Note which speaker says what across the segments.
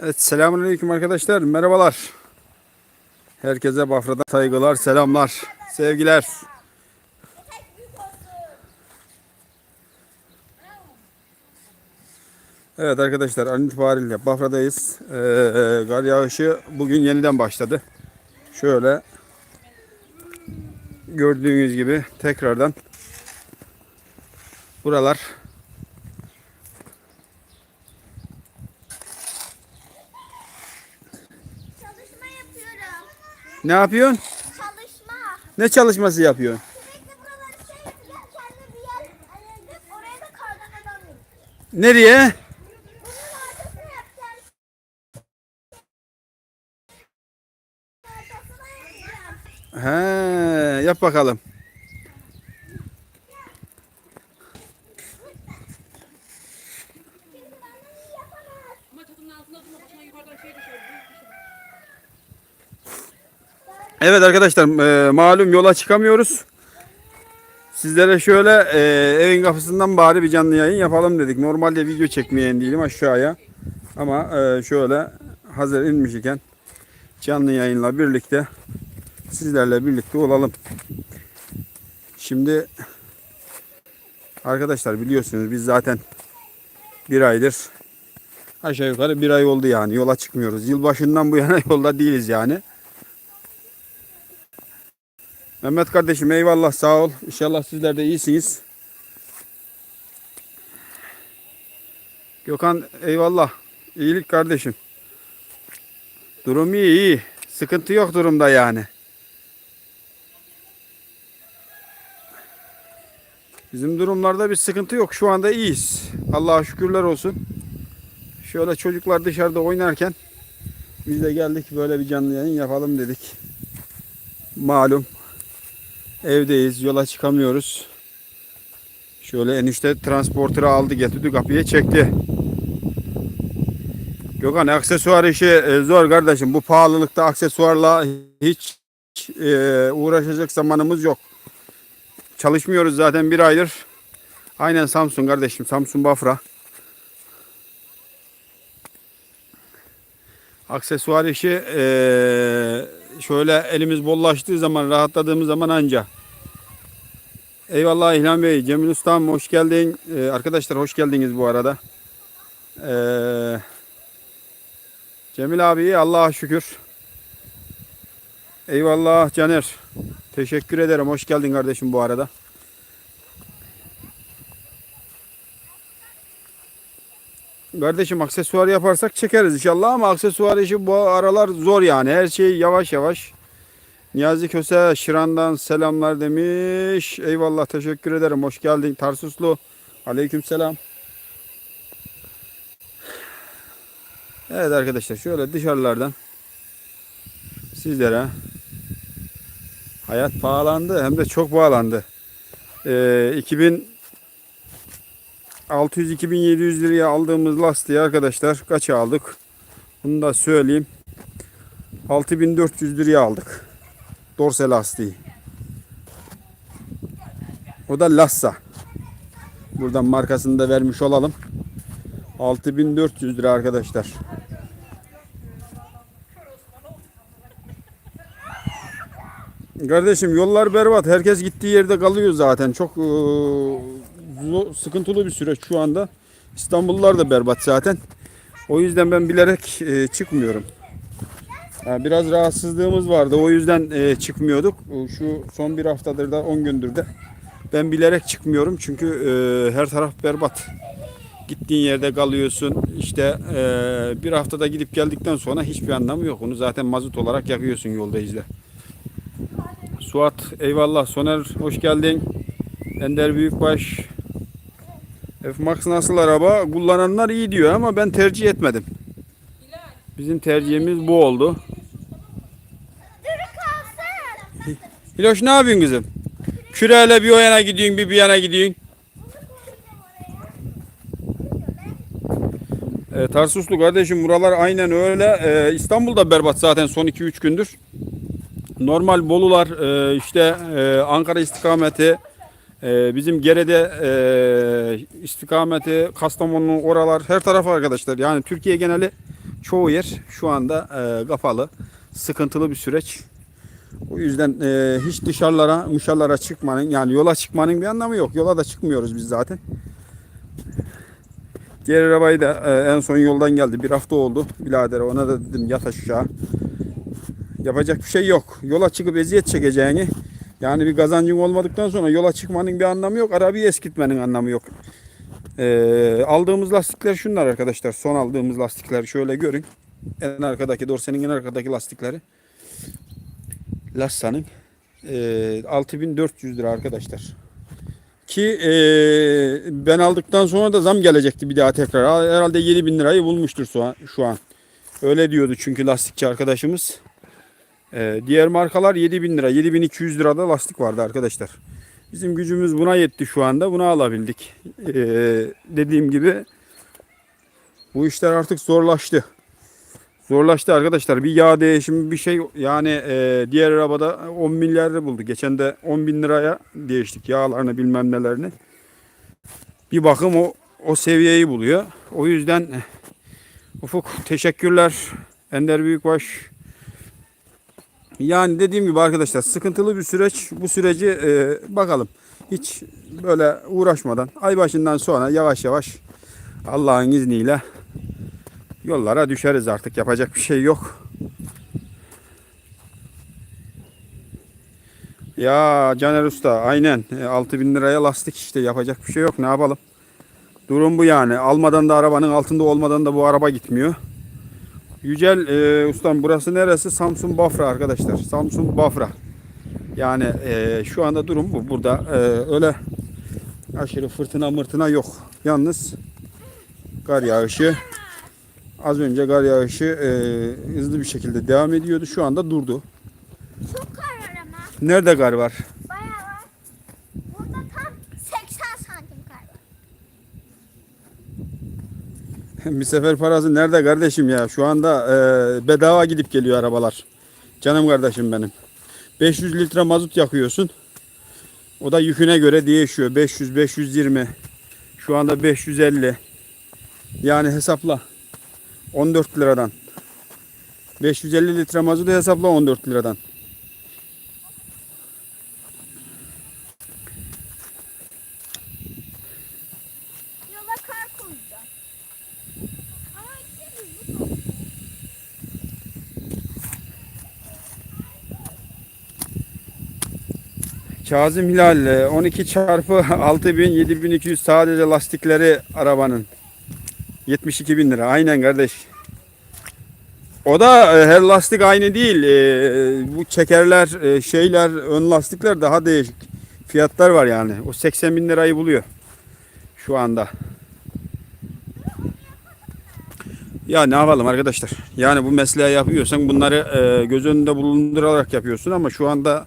Speaker 1: Evet selamünaleyküm arkadaşlar. Merhabalar. Herkese Bafra'dan saygılar, selamlar, sevgiler. Evet arkadaşlar an itibariyle Bafra'dayız. Ee, kar yağışı bugün yeniden başladı. Şöyle gördüğünüz gibi tekrardan buralar ne yapıyorsun?
Speaker 2: Çalışma.
Speaker 1: Ne çalışması yapıyorsun?
Speaker 2: Sürekli buraları şey yapacağım. Kendi bir yer ayırdık. Oraya da kardan adam.
Speaker 1: Nereye?
Speaker 2: Bunun ortasını yapacağım. Ortasına yapacağım.
Speaker 1: He, yap bakalım.
Speaker 2: Çünkü benden iyi yapamaz.
Speaker 3: Ama çatının altında durma başına yukarıdan şey düşer.
Speaker 1: Evet arkadaşlar e, malum yola çıkamıyoruz. Sizlere şöyle e, evin kapısından bari bir canlı yayın yapalım dedik. Normalde video çekmeyen değilim aşağıya. Ama e, şöyle hazır inmiş iken canlı yayınla birlikte sizlerle birlikte olalım. Şimdi arkadaşlar biliyorsunuz biz zaten bir aydır aşağı yukarı bir ay oldu yani yola çıkmıyoruz. Yılbaşından bu yana yolda değiliz yani. Mehmet kardeşim eyvallah sağ ol. İnşallah sizler de iyisiniz. Gökhan eyvallah. İyilik kardeşim. Durum iyi iyi. Sıkıntı yok durumda yani. Bizim durumlarda bir sıkıntı yok. Şu anda iyiyiz. Allah'a şükürler olsun. Şöyle çocuklar dışarıda oynarken biz de geldik böyle bir canlı yayın yapalım dedik. Malum Evdeyiz, yola çıkamıyoruz. Şöyle enişte transportörü aldı, getirdi kapıya çekti. Gökhan aksesuar işi e, zor kardeşim. Bu pahalılıkta aksesuarla hiç e, uğraşacak zamanımız yok. Çalışmıyoruz zaten bir aydır. Aynen Samsun kardeşim, Samsun Bafra. Aksesuar işi e, şöyle elimiz bollaştığı zaman, rahatladığımız zaman anca. Eyvallah İlhan Bey, Cemil Ustam hoş geldin. Ee, arkadaşlar hoş geldiniz bu arada. Ee, Cemil abi Allah'a şükür. Eyvallah Caner. Teşekkür ederim. Hoş geldin kardeşim bu arada. Kardeşim aksesuar yaparsak çekeriz inşallah ama aksesuar işi bu aralar zor yani. Her şey yavaş yavaş. Niyazi Köse Şiran'dan selamlar demiş. Eyvallah teşekkür ederim. Hoş geldin Tarsuslu. Aleyküm selam. Evet arkadaşlar şöyle dışarılardan sizlere hayat pahalandı hem de çok pahalandı. Ee, 2000 600-2700 liraya aldığımız lastiği arkadaşlar kaça aldık? Bunu da söyleyeyim. 6400 liraya aldık. Dorse lastiği. O da Lassa. Buradan markasını da vermiş olalım. 6400 lira arkadaşlar. Kardeşim yollar berbat. Herkes gittiği yerde kalıyor zaten. Çok eee, sıkıntılı bir süreç şu anda. İstanbullular da berbat zaten. O yüzden ben bilerek eee, çıkmıyorum. Ha, biraz rahatsızlığımız vardı. O yüzden eee, çıkmıyorduk. Şu son bir haftadır da 10 gündür de ben bilerek çıkmıyorum. Çünkü eee, her taraf berbat. Gittiğin yerde kalıyorsun. İşte eee, bir haftada gidip geldikten sonra hiçbir anlamı yok. Onu zaten mazot olarak yakıyorsun yolda izle. Suat eyvallah. Soner hoş geldin. Ender Büyükbaş. F-Max nasıl araba? Kullananlar iyi diyor ama ben tercih etmedim. Bizim tercihimiz bu oldu. Hiloş ne yapıyorsun kızım? Küreyle bir o yana gidiyorsun bir bir yana gidiyorsun. E, Tarsuslu kardeşim buralar aynen öyle. E, İstanbul'da berbat zaten son 2-3 gündür. Normal Bolular e, işte e, Ankara istikameti e, bizim Gere'de e, istikameti Kastamonu oralar her taraf arkadaşlar. Yani Türkiye geneli çoğu yer şu anda e, kapalı. Sıkıntılı bir süreç. O yüzden e, hiç dışarılara, mışarlara çıkmanın yani yola çıkmanın bir anlamı yok. Yola da çıkmıyoruz biz zaten. Diğer arabayı da e, en son yoldan geldi. Bir hafta oldu. Birader ona da dedim yat aşağı. Yapacak bir şey yok. Yola çıkıp eziyet çekeceğini yani bir kazancın olmadıktan sonra yola çıkmanın bir anlamı yok. Arabayı eskitmenin anlamı yok. E, aldığımız lastikler şunlar arkadaşlar. Son aldığımız lastikler şöyle görün. En arkadaki dorsenin en arkadaki lastikleri. Lassa'nın e, 6400 lira arkadaşlar. Ki e, ben aldıktan sonra da zam gelecekti bir daha tekrar. Herhalde 7000 lirayı bulmuştur. Şu an. Öyle diyordu çünkü lastikçi arkadaşımız. E, diğer markalar 7000 lira, 7200 lirada lastik vardı arkadaşlar. Bizim gücümüz buna yetti şu anda. Bunu alabildik. E, dediğim gibi bu işler artık zorlaştı. Zorlaştı arkadaşlar. Bir yağ değişimi bir şey yani e, diğer arabada 10 milyarda buldu. Geçen de 10 bin liraya değiştik yağlarını bilmem nelerini. Bir bakım o o seviyeyi buluyor. O yüzden Ufuk teşekkürler. Ender Büyükbaş. Yani dediğim gibi arkadaşlar sıkıntılı bir süreç. Bu süreci e, bakalım. Hiç böyle uğraşmadan ay başından sonra yavaş yavaş Allah'ın izniyle yollara düşeriz artık. Yapacak bir şey yok. Ya Caner Usta aynen E, 6000 liraya lastik işte yapacak bir şey yok ne yapalım. Durum bu yani. Almadan da arabanın altında olmadan da bu araba gitmiyor. Yücel e, ustam burası neresi? Samsun Bafra arkadaşlar. Samsun Bafra. Yani e, şu anda durum bu. Burada e, öyle aşırı fırtına mırtına yok. Yalnız kar yağışı Az önce kar yağışı e, hızlı bir şekilde devam ediyordu. Şu anda durdu.
Speaker 2: Çok kar var ama.
Speaker 1: Nerede kar var?
Speaker 2: Burada tam 80 santim kar
Speaker 1: sefer parası nerede kardeşim ya? Şu anda e, bedava gidip geliyor arabalar. Canım kardeşim benim. 500 litre mazot yakıyorsun. O da yüküne göre değişiyor. 500, 520. Şu anda 550. Yani hesapla. 14 liradan. 550 litre mazotu hesapla 14 liradan.
Speaker 2: Yola kar koyacağım. Ama gidiyoruz bu
Speaker 1: Kazım Hilal e, 12 çarpı 6000 7200 sadece lastikleri arabanın. 72 bin lira aynen kardeş. O da e, her lastik aynı değil. E, Bu çekerler e, şeyler ön lastikler daha değişik. Fiyatlar var yani. O 80 bin lirayı buluyor. Şu anda. Ya ne yapalım arkadaşlar. Yani bu mesleği yapıyorsan bunları e, göz önünde bulundurarak yapıyorsun ama şu anda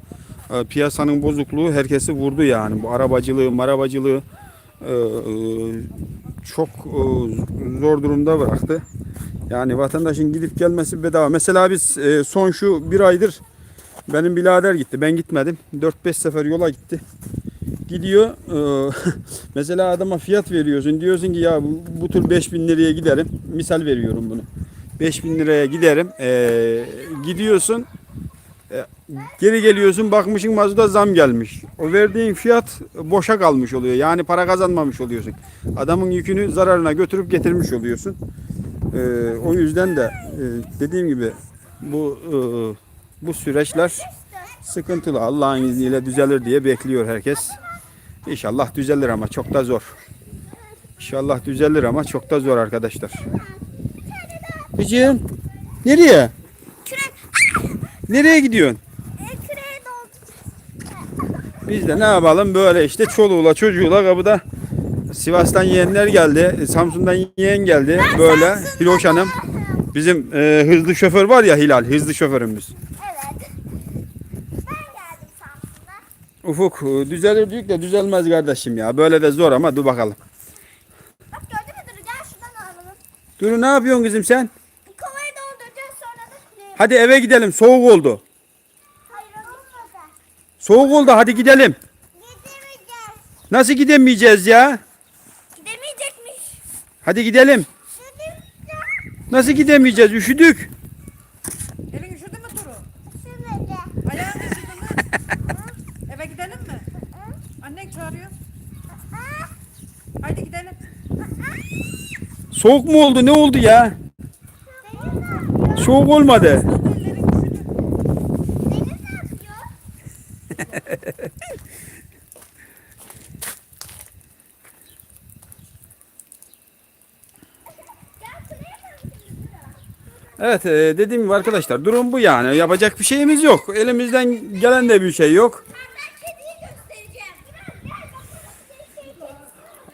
Speaker 1: e, piyasanın bozukluğu herkesi vurdu yani. Bu arabacılığı, marabacılığı e, e, çok e, zor durumda bıraktı. Yani vatandaşın gidip gelmesi bedava. Mesela biz son şu bir aydır benim birader gitti. Ben gitmedim. 4-5 sefer yola gitti. Gidiyor. mesela adama fiyat veriyorsun. Diyorsun ki ya bu, bu tür 5000 liraya giderim. Misal veriyorum bunu. 5000 liraya giderim. E, gidiyorsun. E, geri geliyorsun bakmışın mazota zam gelmiş. O verdiğin fiyat boşa kalmış oluyor. Yani para kazanmamış oluyorsun. Adamın yükünü zararına götürüp getirmiş oluyorsun. E, o yüzden de e, dediğim gibi bu e, bu süreçler sıkıntılı. Allah'ın izniyle düzelir diye bekliyor herkes. İnşallah düzelir ama çok da zor. İnşallah düzelir ama çok da zor arkadaşlar. Hücüm nereye? Nereye gidiyorsun? Biz de ne yapalım böyle işte çoluğuyla çocuğuyla kapıda Sivas'tan yeğenler geldi. Samsun'dan yeğen geldi. Böyle Hiloş Hanım. Bizim e, hızlı şoför var ya Hilal. Hızlı şoförümüz.
Speaker 2: Evet. Ben.
Speaker 1: Ufuk e, düzelir diyor de düzelmez kardeşim ya. Böyle de zor ama dur bakalım.
Speaker 2: Bak gördün mü Duru? Gel şuradan alalım.
Speaker 1: Dur ne yapıyorsun kızım sen?
Speaker 2: Bir kovayı dolduracağız sonra da küreye.
Speaker 1: Hadi eve gidelim. Soğuk oldu.
Speaker 2: Hayır olmadı.
Speaker 1: Soğuk oldu hadi gidelim.
Speaker 2: Gidemeyeceğiz.
Speaker 1: Nasıl gidemeyeceğiz ya?
Speaker 2: Gidemeyecekmiş.
Speaker 1: Hadi gidelim.
Speaker 2: Gidemeyeceğiz.
Speaker 1: Nasıl gidemeyeceğiz? Üşüdük.
Speaker 3: Elin üşüdü mü?
Speaker 2: Şimdi de.
Speaker 3: Ayağın üşüdü mü? Eve gidelim mi? Annen çağırıyor. Haydi gidelim.
Speaker 1: Soğuk mu oldu? Ne oldu ya? Soğuk olmadı.
Speaker 3: Ellerin üşüdü.
Speaker 2: Deniz ne yapıyor? Gel şuraya bak şimdi.
Speaker 1: Evet e, dediğim gibi arkadaşlar durum bu yani. Yapacak bir şeyimiz yok. Elimizden gelen de bir şey yok.
Speaker 2: Ben kediyi göstereceğim. Gel bak.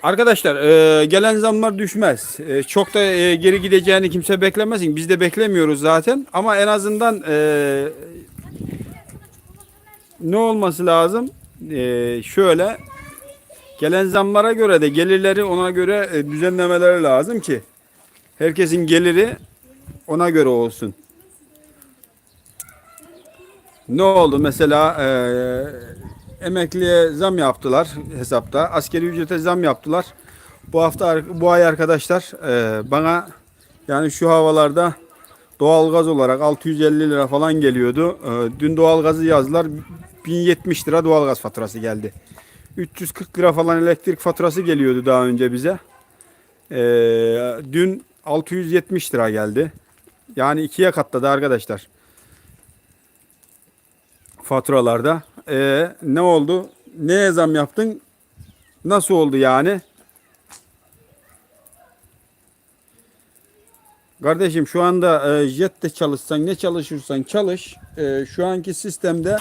Speaker 1: Arkadaşlar e, gelen zamlar düşmez. E, çok da e, geri gideceğini kimse beklemesin. Biz de beklemiyoruz zaten. Ama en azından e, ne olması lazım? E, şöyle gelen zamlara göre de gelirleri ona göre e, düzenlemeleri lazım ki herkesin geliri ona göre olsun. Ne oldu mesela e, emekliye zam yaptılar hesapta. Askeri ücrete zam yaptılar. Bu hafta bu ay arkadaşlar e, bana yani şu havalarda doğalgaz olarak 650 lira falan geliyordu. E, dün doğalgazı yazdılar. 1070 lira doğalgaz faturası geldi. 340 lira falan elektrik faturası geliyordu daha önce bize. E, dün 670 lira geldi. Yani ikiye katladı arkadaşlar faturalarda. Ee, ne oldu? Neye zam yaptın? Nasıl oldu yani? Kardeşim şu anda e, jette çalışsan ne çalışırsan çalış. e, şu anki sistemde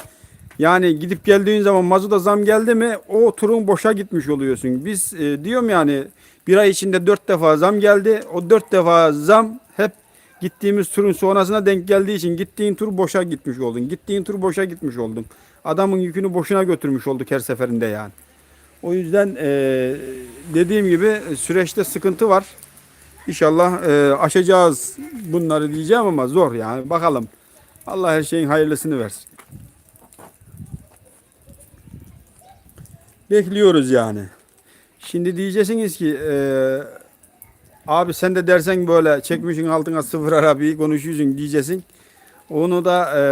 Speaker 1: yani gidip geldiğin zaman mazuta zam geldi mi o turun boşa gitmiş oluyorsun. Biz e, diyorum yani bir ay içinde dört defa zam geldi. O dört defa zam hep gittiğimiz turun sonrasına denk geldiği için gittiğin tur boşa gitmiş oldun. Gittiğin tur boşa gitmiş oldun. Adamın yükünü boşuna götürmüş olduk her seferinde yani. O yüzden e, dediğim gibi süreçte sıkıntı var. İnşallah e, aşacağız bunları diyeceğim ama zor yani. Bakalım. Allah her şeyin hayırlısını versin. Bekliyoruz yani. Şimdi diyeceksiniz ki e, abi sen de dersen böyle çekmişin altına sıfır arabayı konuşuyorsun diyeceksin. Onu da e,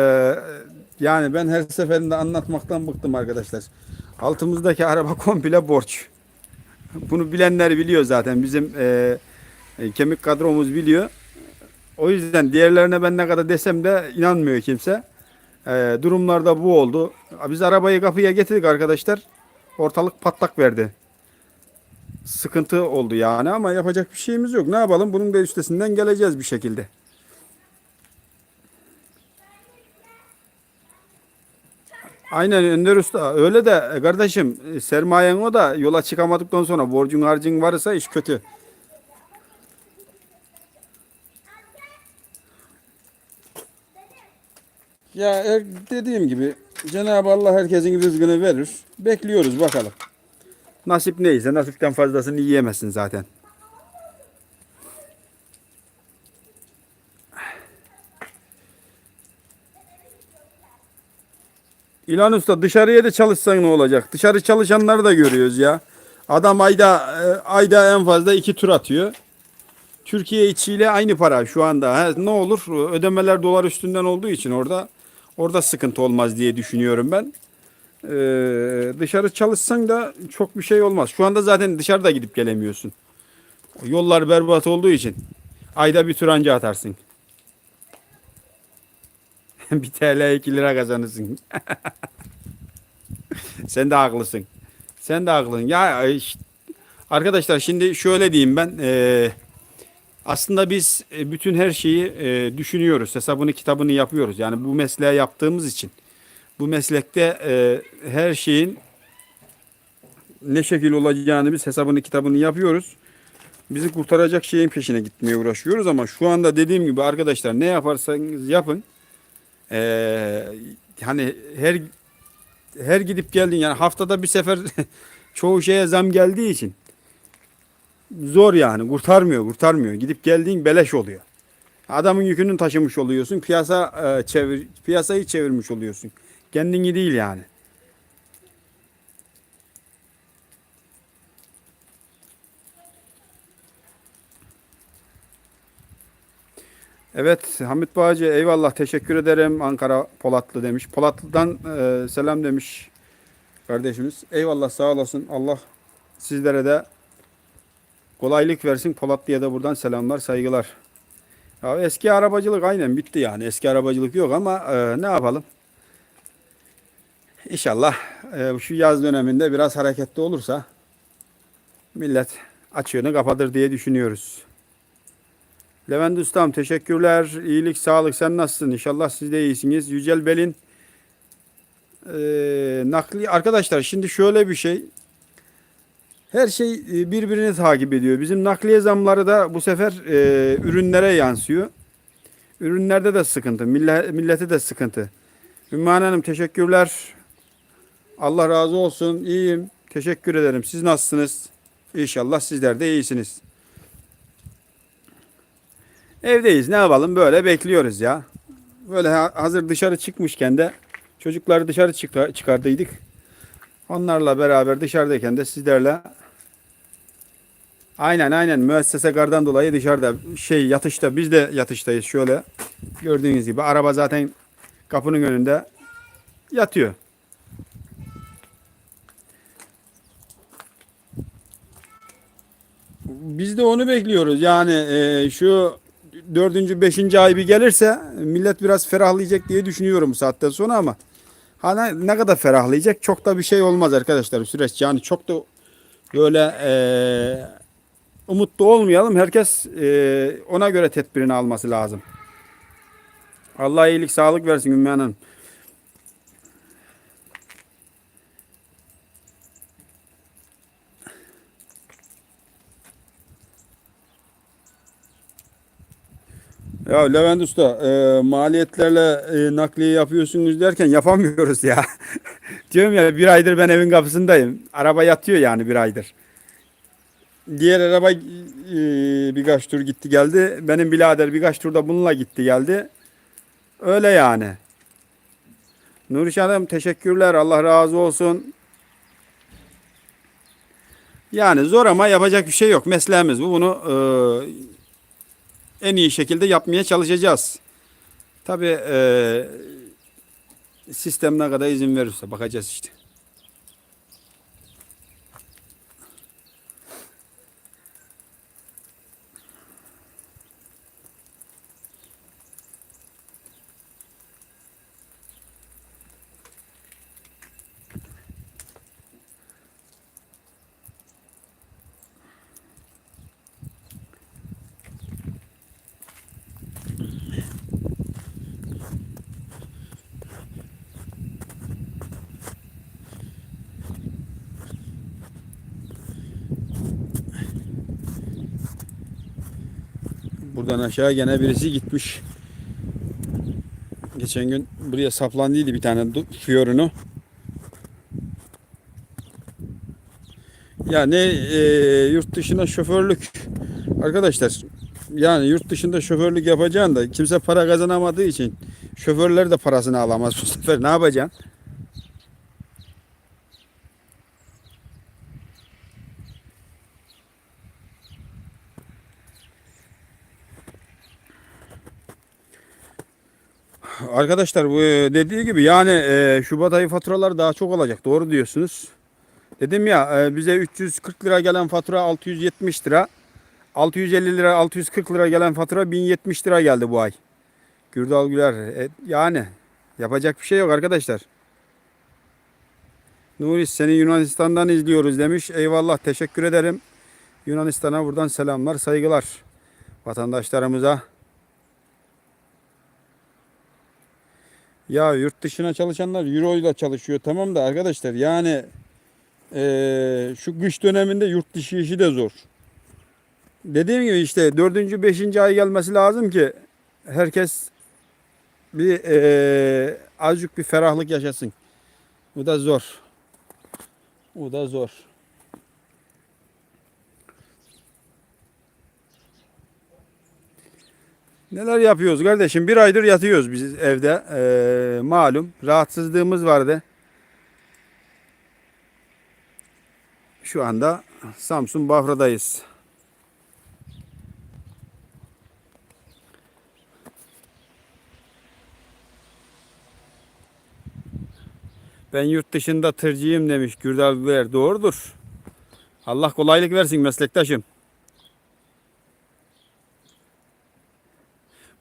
Speaker 1: yani ben her seferinde anlatmaktan bıktım arkadaşlar. Altımızdaki araba komple borç. Bunu bilenler biliyor zaten. Bizim e, e, kemik kadromuz biliyor. O yüzden diğerlerine ben ne kadar desem de inanmıyor kimse. E, durumlarda bu oldu. Biz arabayı kapıya getirdik arkadaşlar. Ortalık patlak verdi. Sıkıntı oldu yani ama yapacak bir şeyimiz yok. Ne yapalım? Bunun da üstesinden geleceğiz bir şekilde. Aynen Önder Usta. Öyle de e, kardeşim e, sermayen o da yola çıkamadıktan sonra borcun harcın varsa iş kötü. Ya er- dediğim gibi Cenab-ı Allah herkesin rızkını verir. Bekliyoruz bakalım. Nasip neyse nasipten fazlasını yiyemezsin zaten. İlan Usta dışarıya da çalışsan ne olacak? Dışarı çalışanları da görüyoruz ya. Adam ayda e, ayda en fazla iki tur atıyor. Türkiye içiyle aynı para şu anda. Ha, ne olur ödemeler dolar üstünden olduğu için orada orada sıkıntı olmaz diye düşünüyorum ben. Ee, dışarı çalışsan da çok bir şey olmaz. Şu anda zaten dışarıda gidip gelemiyorsun. Yollar berbat olduğu için ayda bir tur anca atarsın. bir TL 2 lira kazanırsın. Sen de haklısın. Sen de haklısın. Ya işte, arkadaşlar şimdi şöyle diyeyim ben. eee, aslında biz e, bütün her şeyi e, düşünüyoruz. Hesabını kitabını yapıyoruz. Yani bu mesleği yaptığımız için. Bu meslekte e, her şeyin ne şekil olacağını biz hesabını kitabını yapıyoruz. Bizi kurtaracak şeyin peşine gitmeye uğraşıyoruz ama şu anda dediğim gibi arkadaşlar ne yaparsanız yapın. E, hani her her gidip geldin yani haftada bir sefer çoğu şeye zam geldiği için zor yani kurtarmıyor kurtarmıyor. Gidip geldiğin beleş oluyor. Adamın yükünü taşımış oluyorsun. Piyasa e, çevir piyasayı çevirmiş oluyorsun. Kendini değil yani. Evet Hamit Bağcı eyvallah teşekkür ederim Ankara Polatlı demiş. Polatlı'dan e, selam demiş kardeşimiz. Eyvallah sağ olasın. Allah sizlere de kolaylık versin. Polatlı'ya da buradan selamlar saygılar. Ya eski arabacılık aynen bitti yani. Eski arabacılık yok ama e, ne yapalım? İnşallah e, şu yaz döneminde biraz hareketli olursa millet açığını kapatır diye düşünüyoruz. Levent Ustam teşekkürler. İyilik, sağlık. Sen nasılsın? İnşallah siz de iyisiniz. Yücel Bel'in e, nakli arkadaşlar şimdi şöyle bir şey. Her şey e, birbirini takip ediyor. Bizim nakliye zamları da bu sefer e, ürünlere yansıyor. Ürünlerde de sıkıntı. Millet, millete de sıkıntı. Ümman Hanım teşekkürler. Allah razı olsun. İyiyim. Teşekkür ederim. Siz nasılsınız? İnşallah sizler de iyisiniz. Evdeyiz. Ne yapalım? Böyle bekliyoruz ya. Böyle ha- hazır dışarı çıkmışken de çocukları dışarı çıkar, çıkardıydık. Onlarla beraber dışarıdayken de sizlerle Aynen aynen müessese gardan dolayı dışarıda şey yatışta biz de yatıştayız şöyle gördüğünüz gibi araba zaten kapının önünde yatıyor. Biz de onu bekliyoruz. Yani e, şu dördüncü, beşinci ay bir gelirse millet biraz ferahlayacak diye düşünüyorum bu saatten sonra ama hani ne kadar ferahlayacak çok da bir şey olmaz arkadaşlar süreç. Yani çok da böyle e, umutlu olmayalım. Herkes e, ona göre tedbirini alması lazım. Allah iyilik, sağlık versin Ümmü Hanım. Ya Levent Usta e, maliyetlerle e, nakliye yapıyorsunuz derken yapamıyoruz ya. Diyorum ya bir aydır ben evin kapısındayım. Araba yatıyor yani bir aydır. Diğer araba e, birkaç tur gitti geldi. Benim birader birkaç turda bununla gitti geldi. Öyle yani. Nuriş Hanım teşekkürler. Allah razı olsun. Yani zor ama yapacak bir şey yok. Mesleğimiz bu. Bunu e, en iyi şekilde yapmaya çalışacağız. Tabii e, sistem ne kadar izin verirse bakacağız işte. Buradan aşağı gene birisi gitmiş. Geçen gün buraya saplandıydı bir tane fiyorunu. Ya ne e, yurt dışına şoförlük arkadaşlar yani yurt dışında şoförlük yapacaksın da kimse para kazanamadığı için şoförler de parasını alamaz bu sefer ne yapacaksın? Arkadaşlar bu e, dediği gibi yani e, Şubat ayı faturalar daha çok olacak. Doğru diyorsunuz. Dedim ya e, bize 340 lira gelen fatura 670 lira. 650 lira 640 lira gelen fatura 1070 lira geldi bu ay. Gürdal Güler yani yapacak bir şey yok arkadaşlar. Nuri seni Yunanistan'dan izliyoruz demiş. Eyvallah teşekkür ederim. Yunanistan'a buradan selamlar saygılar vatandaşlarımıza. Ya yurt dışına çalışanlar euro ile çalışıyor tamam da arkadaşlar yani eee, şu kış döneminde yurt dışı işi de zor. Dediğim gibi işte dördüncü beşinci ay gelmesi lazım ki herkes bir eee azıcık bir ferahlık yaşasın. Bu da zor. Bu da zor. Neler yapıyoruz kardeşim? Bir aydır yatıyoruz biz evde. Ee, malum rahatsızlığımız vardı. Şu anda Samsun Bafra'dayız. Ben yurt dışında tırcıyım demiş Gürdal Doğrudur. Allah kolaylık versin meslektaşım.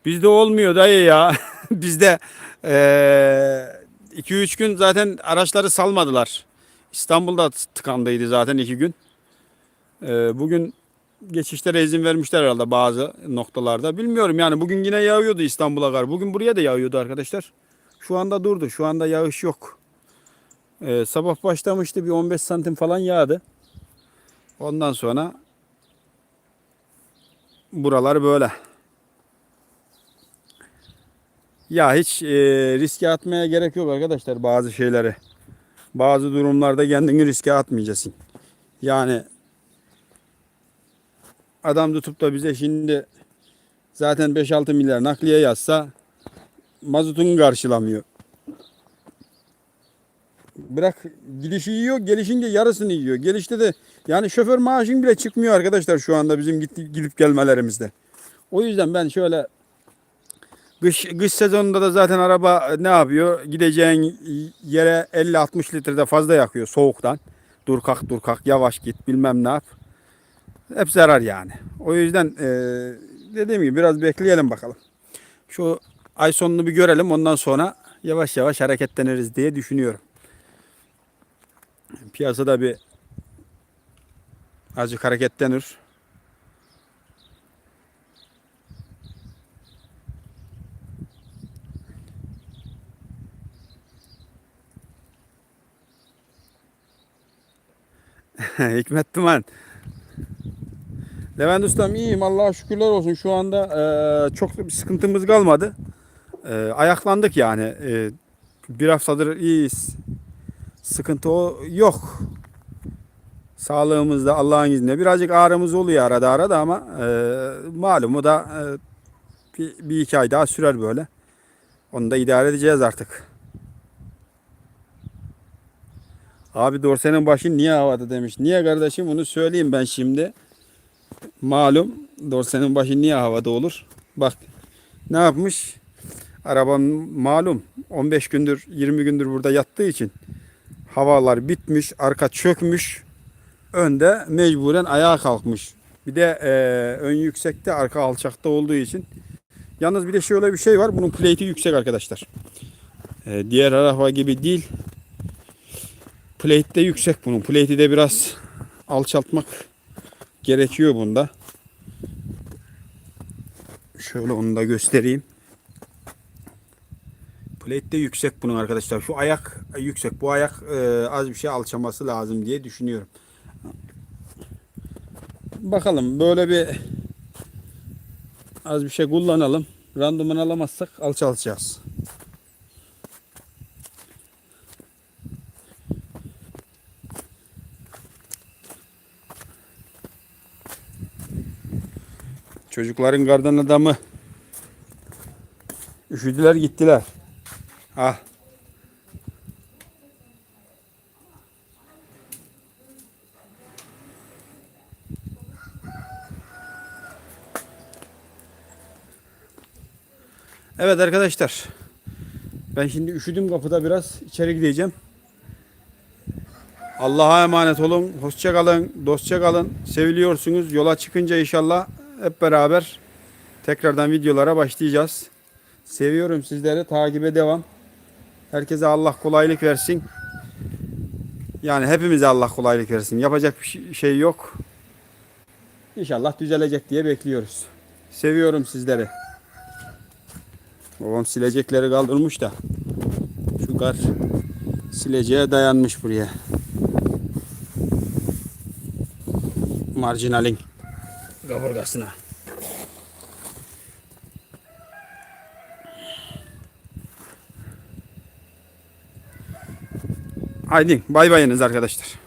Speaker 1: Bizde olmuyor dayı ya. Bizde 2-3 gün zaten araçları salmadılar. İstanbul'da tıkandıydı zaten 2 gün. Eee, bugün geçişlere izin vermişler herhalde bazı noktalarda. Bilmiyorum yani bugün yine yağıyordu İstanbul'a kar. Bugün buraya da yağıyordu arkadaşlar. Şu anda durdu. Şu anda yağış yok. Eee, sabah başlamıştı bir 15 santim falan yağdı. Ondan sonra buralar böyle. Ya hiç e, riske atmaya gerek yok arkadaşlar bazı şeyleri. Bazı durumlarda kendini riske atmayacaksın. Yani adam tutup da bize şimdi zaten 5-6 milyar nakliye yazsa mazotunu karşılamıyor. Bırak gidişi yiyor, gelişince yarısını yiyor. Gelişte de yani şoför maaşın bile çıkmıyor arkadaşlar şu anda bizim gidip gelmelerimizde. O yüzden ben şöyle Kış, kış sezonunda da zaten araba ne yapıyor? Gideceğin yere 50-60 litrede fazla yakıyor soğuktan. Dur kalk dur kalk yavaş git bilmem ne yap. Hep zarar yani. O yüzden eee, dediğim gibi biraz bekleyelim bakalım. Şu ay sonunu bir görelim ondan sonra yavaş yavaş hareketleniriz diye düşünüyorum. Piyasada bir azıcık hareketlenir. Hikmet Duman. Levent Ustam iyiyim Allah'a şükürler olsun. Şu anda e, çok bir sıkıntımız kalmadı. E, ayaklandık yani. E, bir haftadır iyiyiz. Sıkıntı o yok. Sağlığımızda Allah'ın izniyle birazcık ağrımız oluyor arada arada ama e, malum o da e, bir, bir iki ay daha sürer böyle. Onu da idare edeceğiz artık. Abi dorsenin başı niye havada demiş. Niye kardeşim onu söyleyeyim ben şimdi. Malum dorsenin başı niye havada olur? Bak ne yapmış? Arabam malum 15 gündür 20 gündür burada yattığı için havalar bitmiş, arka çökmüş. Önde mecburen ayağa kalkmış. Bir de e, ön yüksekte, arka alçakta olduğu için. Yalnız bir de şöyle bir şey var. Bunun plate'i yüksek arkadaşlar. E, diğer araba gibi değil. Plate de yüksek bunun. Plate'i de biraz alçaltmak gerekiyor bunda. Şöyle onu da göstereyim. Plate de yüksek bunun arkadaşlar. Şu ayak yüksek. Bu ayak e, az bir şey alçaması lazım diye düşünüyorum. Bakalım böyle bir az bir şey kullanalım. Randıman alamazsak alçaltacağız. Çocukların kardan adamı üşüdüler gittiler. Ah. Evet arkadaşlar. Ben şimdi üşüdüm kapıda biraz. içeri gideceğim. Allah'a emanet olun. Hoşça kalın. Dostça kalın. Seviliyorsunuz. Yola çıkınca inşallah hep beraber tekrardan videolara başlayacağız. Seviyorum sizleri. Takibe devam. Herkese Allah kolaylık versin. Yani hepimize Allah kolaylık versin. Yapacak bir şey- şey yok. İnşallah düzelecek diye bekliyoruz. Seviyorum sizleri. Babam silecekleri kaldırmış da. Şu kar sileceğe dayanmış buraya. Marjinalin kaburgasına. Haydi bay bayınız arkadaşlar.